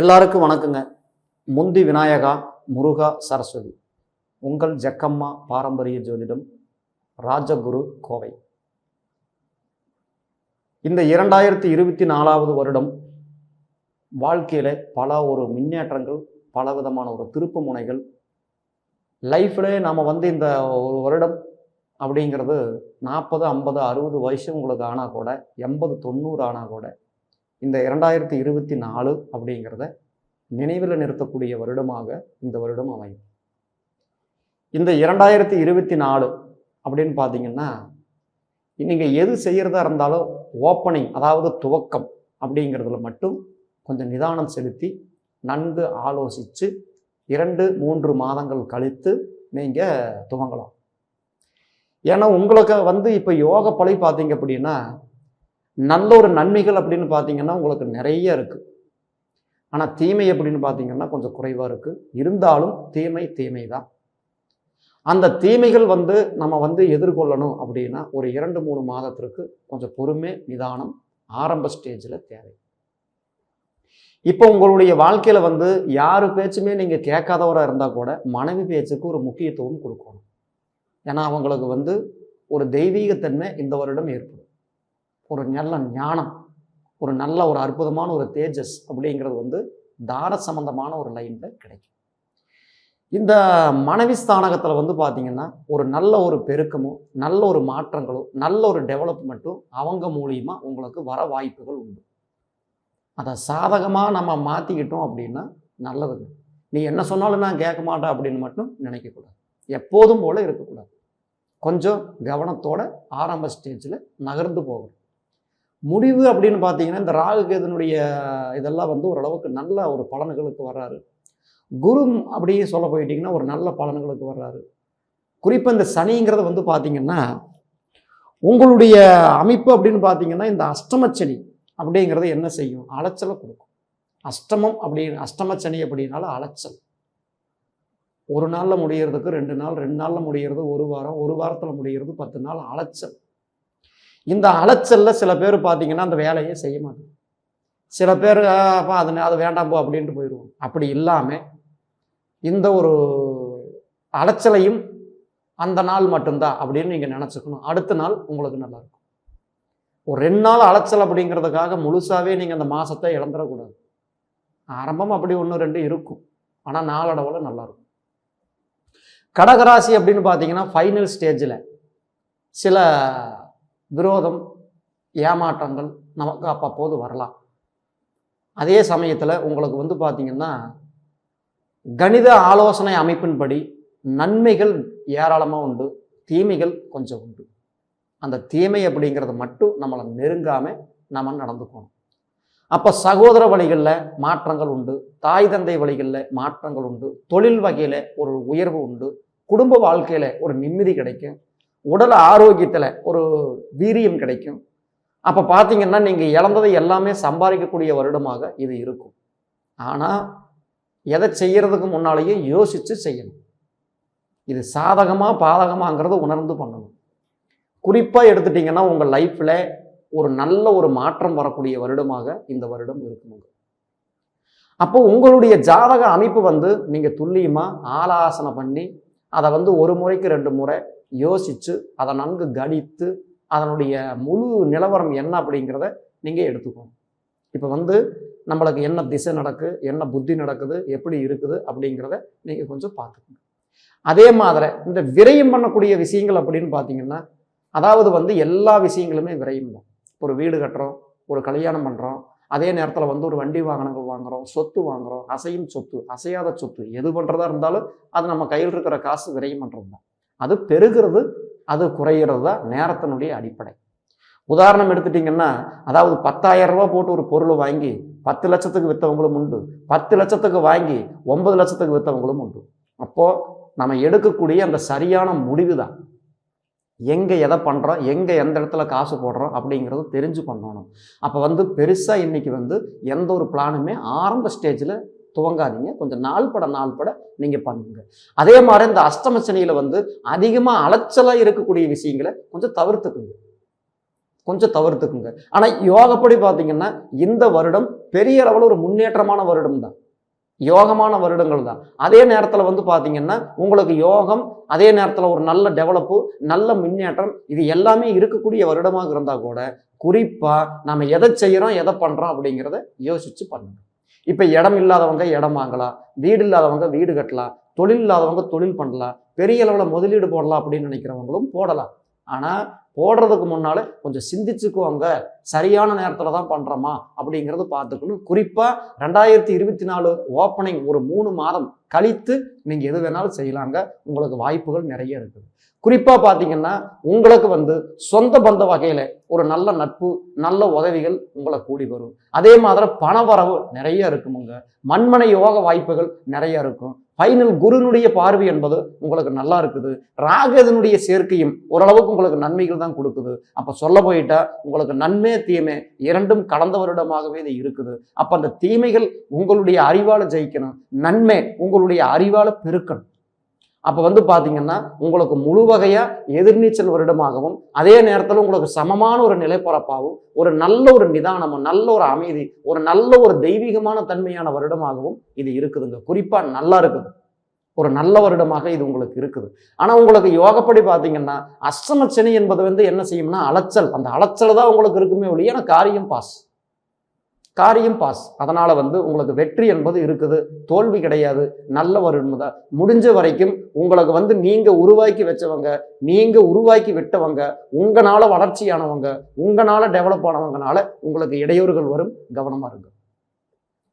எல்லாருக்கும் வணக்கங்க. முந்தி விநாயகா முருகா சரஸ்வதி. உங்கள் ஜக்கம்மா பாரம்பரிய ஜோதிடம் ராஜகுரு கோவை. இந்த இரண்டாயிரத்தி இருபத்தி நாலாவது வருடம் வாழ்க்கையில் பல ஒரு முன்னேற்றங்கள் பல விதமான ஒரு திருப்பு முனைகள். லைஃப்பில் நாம் வந்து இந்த ஒரு வருடம் அப்படிங்கிறது நாற்பது ஐம்பது அறுபது வயசு உங்களுக்கு ஆனால் கூட எண்பது தொண்ணூறு ஆனால் கூட இந்த இரண்டாயிரத்தி இருபத்தி நாலு அப்படிங்கிறத நினைவில் நிறுத்தக்கூடிய வருடமாக இந்த வருடம் அமையும். இந்த இரண்டாயிரத்தி இருபத்தி நாலு அப்படின்னு பார்த்தீங்கன்னா நீங்கள் எது செய்கிறதா இருந்தாலும் ஓப்பனிங் அதாவது துவக்கம் அப்படிங்கிறதுல மட்டும் கொஞ்சம் நிதானம் செலுத்தி நன்கு ஆலோசித்து இரண்டு மூன்று மாதங்கள் கழித்து நீங்கள் துவங்கலாம். ஏன்னா உங்களுக்கு வந்து இப்போ யோக பழி பார்த்தீங்க அப்படின்னா நல்ல ஒரு நன்மைகள் அப்படின்னு பார்த்தீங்கன்னா உங்களுக்கு நிறைய இருக்குது ஆனால் தீமை அப்படின்னு பார்த்தீங்கன்னா கொஞ்சம் குறைவாக இருக்குது இருந்தாலும் தீமை தீமை தான். அந்த தீமைகள் வந்து நம்ம வந்து எதிர்கொள்ளணும் அப்படின்னா ஒரு இரண்டு மூணு மாதத்திற்கு கொஞ்சம் பொறுமை நிதானம் ஆரம்ப ஸ்டேஜில் தேவை. இப்போ உங்களுடைய வாழ்க்கையில் வந்து யார் பேச்சுமே நீங்கள் கேட்காதவராக இருந்தால் கூட மனைவி பேச்சுக்கு ஒரு முக்கியத்துவம் கொடுக்கணும். ஏன்னா அவங்களுக்கு வந்து ஒரு தெய்வீகத்தன்மை இந்த வருடம் ஏற்படும். ஒரு நல்ல ஞானம் ஒரு நல்ல ஒரு அற்புதமான ஒரு தேஜஸ் அப்படிங்கிறது வந்து தார சம்பந்தமான ஒரு லைனில் கிடைக்கும். இந்த மனைவி ஸ்தானகத்தில் வந்து பார்த்தீங்கன்னா ஒரு நல்ல ஒரு பெருக்கமும் நல்ல ஒரு மாற்றங்களும் நல்ல ஒரு டெவலப்மெண்ட்டும் அவங்க மூலியமாக உங்களுக்கு வர வாய்ப்புகள் உண்டு. அதை சாதகமாக நம்ம மாற்றிக்கிட்டோம் அப்படின்னா நல்லதுங்க. நீ என்ன சொன்னாலும் நான் கேட்க மாட்டேன் அப்படின்னு மட்டும் நினைக்கக்கூடாது எப்போதும் போல் இருக்கக்கூடாது கொஞ்சம் கவனத்தோட ஆரம்ப ஸ்டேஜில் நகர்ந்து போகணும். முடிவு அப்படின்னு பார்த்தீங்கன்னா இந்த ராகு கேதனுடைய இதெல்லாம் வந்து ஓரளவுக்கு நல்ல ஒரு பலன்களுக்கு வர்றாரு. குரு அப்படியே சொல்ல போயிட்டீங்கன்னா ஒரு நல்ல பலன்களுக்கு வர்றாரு. குறிப்பாக இந்த சனிங்கிறது வந்து பார்த்தீங்கன்னா உங்களுடைய அமைப்பு அப்படின்னு பார்த்தீங்கன்னா இந்த அஷ்டமச்சனி அப்படிங்கிறது என்ன செய்யும்? அலைச்சலை கொடுக்கும். அஷ்டமம் அப்படி அஷ்டமச்சனி அப்படின்னாலும் அலைச்சல். ஒரு நாளில் முடியறதுக்கு ரெண்டு நாள் ரெண்டு நாளில் முடிகிறது ஒரு வாரம் ஒரு வாரத்தில் முடிகிறது பத்து நாள் அலைச்சல். இந்த அலைச்சலில் சில பேர் பார்த்தீங்கன்னா அந்த வேலையை செய்ய மாட்டாங்க. சில பேர் அப்போ அது அது வேண்டாம் போ அப்படின்ட்டு போயிடுவோம் அப்படி இல்லாமல் இந்த ஒரு அலைச்சலையும் அந்த நாள் மட்டும்தான் அப்படின்னு நீங்கள் நினச்சிக்கணும். அடுத்த நாள் உங்களுக்கு நல்லாயிருக்கும் ஒரு ரெண்டு நாள் அலைச்சல் அப்படிங்கிறதுக்காக முழுசாவே நீங்கள் அந்த மாதத்தை இழந்துடக்கூடாது. ஆரம்பம் அப்படி ஒன்று ரெண்டு இருக்கும். ஆனால் நாளடவில் நல்லாயிருக்கும் கடகராசி அப்படின்னு பார்த்தீங்கன்னா ஃபைனல் ஸ்டேஜில் சில விரோதம் ஏமாற்றங்கள் நமக்கு அப்பப்போது வரலாம். அதே சமயத்தில் உங்களுக்கு வந்து பார்த்திங்கன்னா கணித ஆலோசனை அமைப்பின்படி நன்மைகள் ஏராளமாக உண்டு தீமைகள் கொஞ்சம் உண்டு. அந்த தீமை அப்படிங்கிறது மட்டும் நம்மளை நெருங்காமல் நம்ம நடந்துக்கணும் அப்போ சகோதர வழிகளில் மாற்றங்கள் உண்டு தாய் தந்தை வழிகளில் மாற்றங்கள் உண்டு தொழில் வகையில் ஒரு உயர்வு உண்டு குடும்ப வாழ்க்கையில் ஒரு நிம்மதி கிடைக்கும். உடல் ஆரோக்கியத்தில் ஒரு வீரியம் கிடைக்கும். அப்போ பார்த்தீங்கன்னா நீங்கள் இழந்ததை எல்லாமே சம்பாதிக்கக்கூடிய வருடமாக இது இருக்கும். ஆனால் எதை செய்கிறதுக்கு முன்னாலேயே யோசித்து செய்யணும். இது சாதகமாக பாதகமாங்கிறத உணர்ந்து பண்ணணும். குறிப்பாக எடுத்துட்டிங்கன்னா உங்கள் லைஃப்பில் ஒரு நல்ல ஒரு மாற்றம் வரக்கூடிய வருடமாக இந்த வருடம் இருக்குங்க அப்போ உங்களுடைய ஜாதக அமைப்பு வந்து நீங்கள் துல்லியமாக ஆலாசனை பண்ணி அதை வந்து ஒரு முறைக்கு ரெண்டு முறை யோசித்து அதை நன்கு கணித்து அதனுடைய முழு நிலவரம் என்ன அப்படிங்கிறத நீங்கள் எடுத்துக்கோங்க. இப்போ வந்து நம்மளுக்கு என்ன திசை நடக்கு என்ன புத்தி நடக்குது எப்படி இருக்குது அப்படிங்கிறத நீங்கள் கொஞ்சம் பார்த்துக்கணும் அதே மாதிரி இந்த விரயம் பண்ணக்கூடிய விஷயங்கள் அப்படின்னு பார்த்தீங்கன்னா அதாவது வந்து எல்லா விஷயங்களுமே விரயம் தான். ஒரு வீடு கட்டுறோம் ஒரு கல்யாணம் பண்ணுறோம் அதே நேரத்தில் வந்து ஒரு வண்டி வாகனங்கள் வாங்குகிறோம் சொத்து வாங்குறோம் அசையும் சொத்து அசையாத சொத்து எது பண்ணுறதா இருந்தாலும் அது நம்ம கையில் இருக்கிற காசு விரையும் பண்ணுறது தான் அது பெருகிறது அது குறைகிறது தான் நேரத்தினுடைய அடிப்படை. உதாரணம் எடுத்துட்டிங்கன்னா அதாவது பத்தாயிரம் ரூபா போட்டு ஒரு பொருளை வாங்கி பத்து லட்சத்துக்கு விற்றவங்களும் உண்டு. பத்து லட்சத்துக்கு வாங்கி ஒன்பது லட்சத்துக்கு விற்றவங்களும் உண்டு. அப்போது நம்ம எடுக்கக்கூடிய அந்த சரியான முடிவு தான் எங்கே எதை பண்ணுறோம் எங்கே எந்த இடத்துல காசு போடுறோம் அப்படிங்கிறத தெரிஞ்சு பண்ணணும் அப்போ வந்து பெருசாக இன்றைக்கி வந்து எந்த ஒரு பிளானுமே ஆரம்ப ஸ்டேஜில் துவங்காதீங்க. கொஞ்சம் நாள் பட நாள் பட நீங்கள் பண்ணுங்க. அதே மாதிரி இந்த அஷ்டம சனியில் வந்து அதிகமாக அலைச்சலாக இருக்கக்கூடிய விஷயங்களை கொஞ்சம் தவிர்த்துக்குங்க. கொஞ்சம் தவிர்த்துக்குங்க. ஆனால் யோகப்படி பார்த்தீங்கன்னா இந்த வருடம் பெரிய அளவில் ஒரு முன்னேற்றமான வருடம் தான் யோகமான வருடங்கள் தான். அதே நேரத்தில் வந்து பார்த்தீங்கன்னா உங்களுக்கு யோகம் அதே நேரத்தில் ஒரு நல்ல டெவலப்பு நல்ல முன்னேற்றம் இது எல்லாமே இருக்கக்கூடிய வருடமாக இருந்தால் கூட குறிப்பாக நம்ம எதை செய்கிறோம் எதை பண்ணுறோம் அப்படிங்கிறத யோசிச்சு பண்ணணும். இப்போ இடம் இல்லாதவங்க இடம் வாங்கலாம் வீடு இல்லாதவங்க வீடு கட்டலாம் தொழில் இல்லாதவங்க தொழில் பண்ணலாம் பெரிய அளவில் முதலீடு போடலாம் அப்படின்னு நினைக்கிறவங்களும் போடலாம். ஆனால் போடுறதுக்கு முன்னால் கொஞ்சம் சிந்திச்சுக்குவாங்க சரியான நேரத்தில் தான் பண்ணுறோமா அப்படிங்கிறது பார்த்துக்கணும். குறிப்பாக ரெண்டாயிரத்தி இருபத்தி நாலு ஓப்பனிங் ஒரு மூணு மாதம் கழித்து நீங்கள் எது வேணாலும் செய்யலாங்க. உங்களுக்கு வாய்ப்புகள் நிறைய இருக்குது. குறிப்பாக பார்த்தீங்கன்னா உங்களுக்கு வந்து சொந்த பந்த வகையில் ஒரு நல்ல நட்பு நல்ல உதவிகள் உங்களை கூடி வரும். அதே மாதிரி பண வரவு நிறைய இருக்குமுங்க. மண்மனை யோக வாய்ப்புகள் நிறைய இருக்கும். ஃபைனல் குருனுடைய பார்வை என்பது உங்களுக்கு நல்லா இருக்குது. ராகதனுடைய சேர்க்கையும் ஓரளவுக்கு உங்களுக்கு நன்மைகள் தான் கொடுக்குது. அப்போ சொல்ல போயிட்டா உங்களுக்கு நன்மை தீமை இரண்டும் கடந்த வருடமாகவே இது இருக்குது. அப்போ அந்த தீமைகள் உங்களுடைய அறிவால் ஜெயிக்கணும். நன்மை உங்களுடைய அறிவால் பெருக்கணும். அப்போ வந்து பார்த்தீங்கன்னா உங்களுக்கு முழு வகையாக எதிர்நீச்சல் வருடமாகவும் அதே நேரத்தில் உங்களுக்கு சமமான ஒரு நிலைப்பரப்பாகவும் ஒரு நல்ல ஒரு நிதானமும் நல்ல ஒரு அமைதி ஒரு நல்ல ஒரு தெய்வீகமான தன்மையான வருடமாகவும் இது இருக்குதுங்க. குறிப்பாக நல்லா இருக்குது. ஒரு நல்ல வருடமாக இது உங்களுக்கு இருக்குது. ஆனால் உங்களுக்கு யோகப்படி பார்த்தீங்கன்னா அஷ்டம சனி என்பது வந்து என்ன செய்யும்னா அலைச்சல். அந்த அலைச்சல் தான் உங்களுக்கு இருக்குமே ஒழிய ஆனால் காரியம் பாஸ். காரியம் பாஸ். அதனால் வந்து உங்களுக்கு வெற்றி என்பது இருக்குது. தோல்வி கிடையாது. நல்ல வருடம் முடிஞ்ச வரைக்கும் உங்களுக்கு வந்து நீங்கள் உருவாக்கி வச்சவங்க நீங்கள் உருவாக்கி விட்டவங்க உங்களால் வளர்ச்சியானவங்க உங்களால் டெவலப் ஆனவங்கனால உங்களுக்கு இடையூறுகள் வரும். கவனமாக இருக்கும்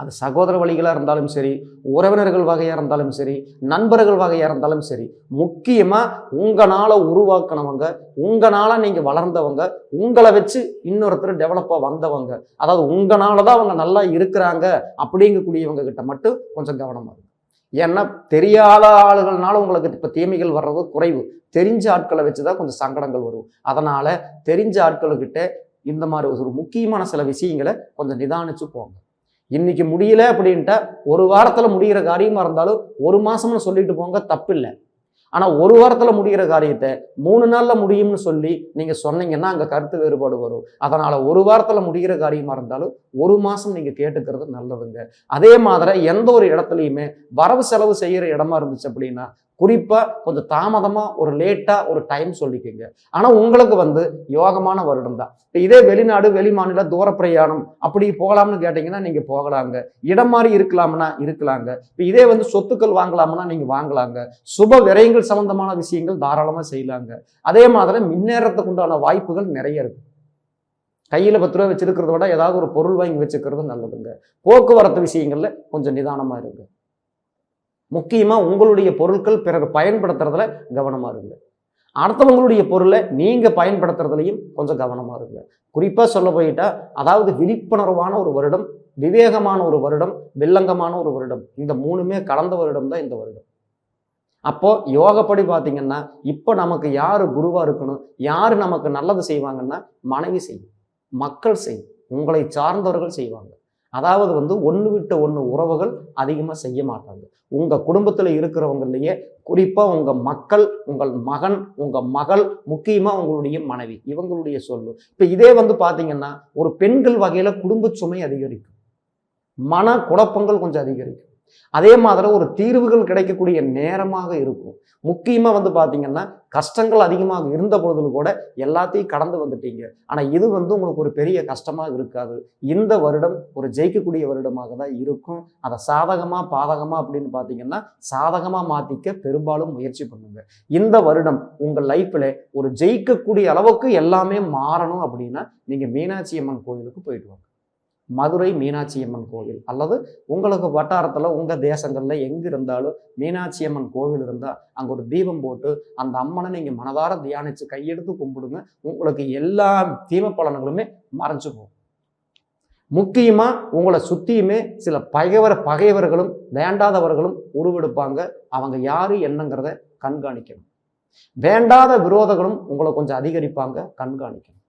அது சகோதர வழிகளாக இருந்தாலும் சரி உறவினர்கள் வகையாக இருந்தாலும் சரி நண்பர்கள் வகையாக இருந்தாலும் சரி முக்கியமாக உங்களால் உருவாக்கினவங்க உங்களால் நீங்கள் வளர்ந்தவங்க உங்களை வச்சு இன்னொருத்தர் டெவலப்பாக வந்தவங்க. அதாவது உங்களால் தான் அவங்க நல்லா இருக்கிறாங்க அப்படிங்கக்கூடியவங்க கிட்ட மட்டும் கொஞ்சம் கவனமாக இருக்கும் ஏன்னா தெரியாத ஆளுகள்னால உங்களுக்கு இப்போ தீமைகள் வர்றது குறைவு. தெரிஞ்ச ஆட்களை வச்சு தான் கொஞ்சம் சங்கடங்கள் வரும். அதனால் தெரிஞ்ச ஆட்களுக்கிட்ட இந்த மாதிரி ஒரு முக்கியமான சில விஷயங்களை கொஞ்சம் நிதானிச்சு போங்க. இன்னைக்கு முடியல அப்படின்ட்டா ஒரு வாரத்தில் முடிகிற காரியமாக இருந்தாலும் ஒரு மாதம்னு சொல்லிட்டு போங்க தப்பில்லை. ஆனால் ஒரு வாரத்தில் முடிகிற காரியத்தை மூணு நாளில் முடியும்னு சொல்லி நீங்கள் சொன்னீங்கன்னா அங்கே கருத்து வேறுபாடு வரும். அதனால் ஒரு வாரத்தில் முடிகிற காரியமாக இருந்தாலும் ஒரு மாதம் நீங்கள் கேட்டுக்கிறது நல்லதுங்க. அதே மாதிரி எந்த ஒரு இடத்துலையுமே வரவு செலவு செய்கிற இடமா இருந்துச்சு அப்படின்னா குறிப்பாக கொஞ்சம் தாமதமாக ஒரு லேட்டாக ஒரு டைம் சொல்லிக்கோங்க. ஆனால் உங்களுக்கு வந்து யோகமான வருடம் தான். இப்போ இதே வெளிநாடு வெளி மாநில தூர பிரயாணம் அப்படி போகலாம்னு கேட்டிங்கன்னா நீங்கள் போகலாங்க. இடம் மாதிரி இருக்கலாம்னா இருக்கலாங்க. இப்போ இதே வந்து சொத்துக்கள் வாங்கலாம்னா நீங்கள் வாங்கலாங்க. சுப விரயங்கள் சம்பந்தமான விஷயங்கள் தாராளமாக செய்யலாங்க. அதே மாதிரி முன்னேறத்துக்கு உண்டான வாய்ப்புகள் நிறைய இருக்குது கையில் பத்து ரூபா வச்சிருக்கிறத விட ஏதாவது ஒரு பொருள் வாங்கி வச்சுக்கிறது நல்லதுங்க. போக்குவரத்து விஷயங்களில் கொஞ்சம் நிதானமாக இருங்க. முக்கியமாக உங்களுடைய பொருட்கள் பிறகு பயன்படுத்துறதுல கவனமாக இருங்க. அடுத்தவங்களுடைய பொருளை நீங்கள் பயன்படுத்துறதுலையும் கொஞ்சம் கவனமாக இருங்க. குறிப்பாக சொல்ல போயிட்டா அதாவது விழிப்புணர்வான ஒரு வருடம் விவேகமான ஒரு வருடம் வில்லங்கமான ஒரு வருடம் இந்த மூணுமே கலந்த வருடம் தான் இந்த வருடம். அப்போ யோகப்படி பார்த்தீங்கன்னா இப்போ நமக்கு யார் குருவாக இருக்கணும் யார் நமக்கு நல்லது செய்வாங்கன்னா மனைவி செய்யும் மக்கள் செய்யும் உங்களை சார்ந்தவர்கள் செய்வாங்க. அதாவது வந்து ஒன்று விட்ட ஒன்று உறவுகள் அதிகமாக செய்ய மாட்டாங்க. உங்கள் குடும்பத்தில் இருக்கிறவங்களையே குறிப்பாக உங்கள் மக்கள் உங்கள் மகன் உங்கள் மகள் முக்கியமாக உங்களுடைய மனைவி இவங்களுடைய சொல்லு. இப்போ இதே வந்து பார்த்தீங்கன்னா ஒரு பெண்கள் வகையில் குடும்ப சுமை அதிகரிக்கும். மன குழப்பங்கள் கொஞ்சம் அதிகரிக்கும். அதே மாதிரி ஒரு தீர்வுகள் கிடைக்கக்கூடிய நேரமாக இருக்கும். முக்கியமாக வந்து பார்த்தீங்கன்னா கஷ்டங்கள் அதிகமாக இருந்த பொழுதும் கூட எல்லாத்தையும் கடந்து வந்துட்டீங்க. ஆனால் இது வந்து உங்களுக்கு ஒரு பெரிய கஷ்டமாக இருக்காது. இந்த வருடம் ஒரு ஜெயிக்கக்கூடிய வருடமாக தான் இருக்கும். அதை சாதகமாக பாதகமாக அப்படின்னு பார்த்தீங்கன்னா சாதகமாக மாற்றிக்க பெரும்பாலும் முயற்சி பண்ணுங்க. இந்த வருடம் உங்கள் லைஃப்பில் ஒரு ஜெயிக்கக்கூடிய அளவுக்கு எல்லாமே மாறணும் அப்படின்னா நீங்கள் மீனாட்சி அம்மன் கோயிலுக்கு போயிட்டு வாங்க. மதுரை மீனாட்சி அம்மன் கோவில். அல்லது உங்களுக்கு வட்டாரத்தில் உங்கள் தேசங்களில் எங்கே இருந்தாலும் மீனாட்சி அம்மன் கோவில் இருந்தால் அங்கே ஒரு தீபம் போட்டு அந்த அம்மனை நீங்கள் மனதார தியானித்து கையெடுத்து கும்பிடுங்க. உங்களுக்கு எல்லா தீம பலன்களுமே மறைஞ்சு போகும். முக்கியமாக உங்களை சுற்றியுமே சில பகைவர பகைவர்களும் வேண்டாதவர்களும் உருவெடுப்பாங்க. அவங்க யார் என்னங்கிறத கண்காணிக்கணும். வேண்டாத விரோதங்களும் உங்களை கொஞ்சம் அதிகரிப்பாங்க கண்காணிக்கணும்.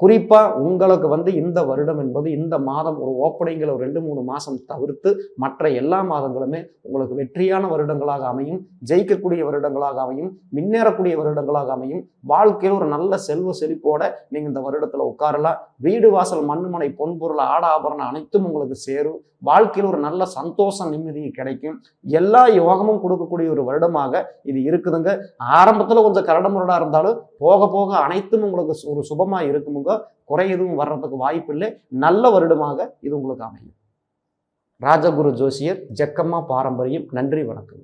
குறிப்பாக உங்களுக்கு வந்து இந்த வருடம் என்பது இந்த மாதம் ஒரு ஓப்பனிங்கில் ஒரு ரெண்டு மூணு மாதம் தவிர்த்து மற்ற எல்லா மாதங்களுமே உங்களுக்கு வெற்றியான வருடங்களாக அமையும் ஜெயிக்கக்கூடிய வருடங்களாக அமையும் முன்னேறக்கூடிய வருடங்களாக அமையும். வாழ்க்கையில் ஒரு நல்ல செல்வ செழிப்போட நீங்கள் இந்த வருடத்தில் உட்காரலாம். வீடு வாசல் மண்மனை பொன்பொருள் ஆட ஆபரணம் அனைத்தும் உங்களுக்கு சேரும். வாழ்க்கையில் ஒரு நல்ல சந்தோஷம் நிம்மதி கிடைக்கும். எல்லா யோகமும் கொடுக்கக்கூடிய ஒரு வருடமாக இது இருக்குதுங்க. ஆரம்பத்தில் கொஞ்சம் கரடமுரடாக இருந்தாலும் போக போக அனைத்தும் உங்களுக்கு ஒரு சுபமாக இருக்குமுங்க. குறை எதுவும் வர்றதுக்கு வாய்ப்பு இல்லை நல்ல வருடமாக இது உங்களுக்கு அமையும். ராஜகுரு ஜோசியர் ஜக்கம்மா பாரம்பரியம். நன்றி வணக்கம்.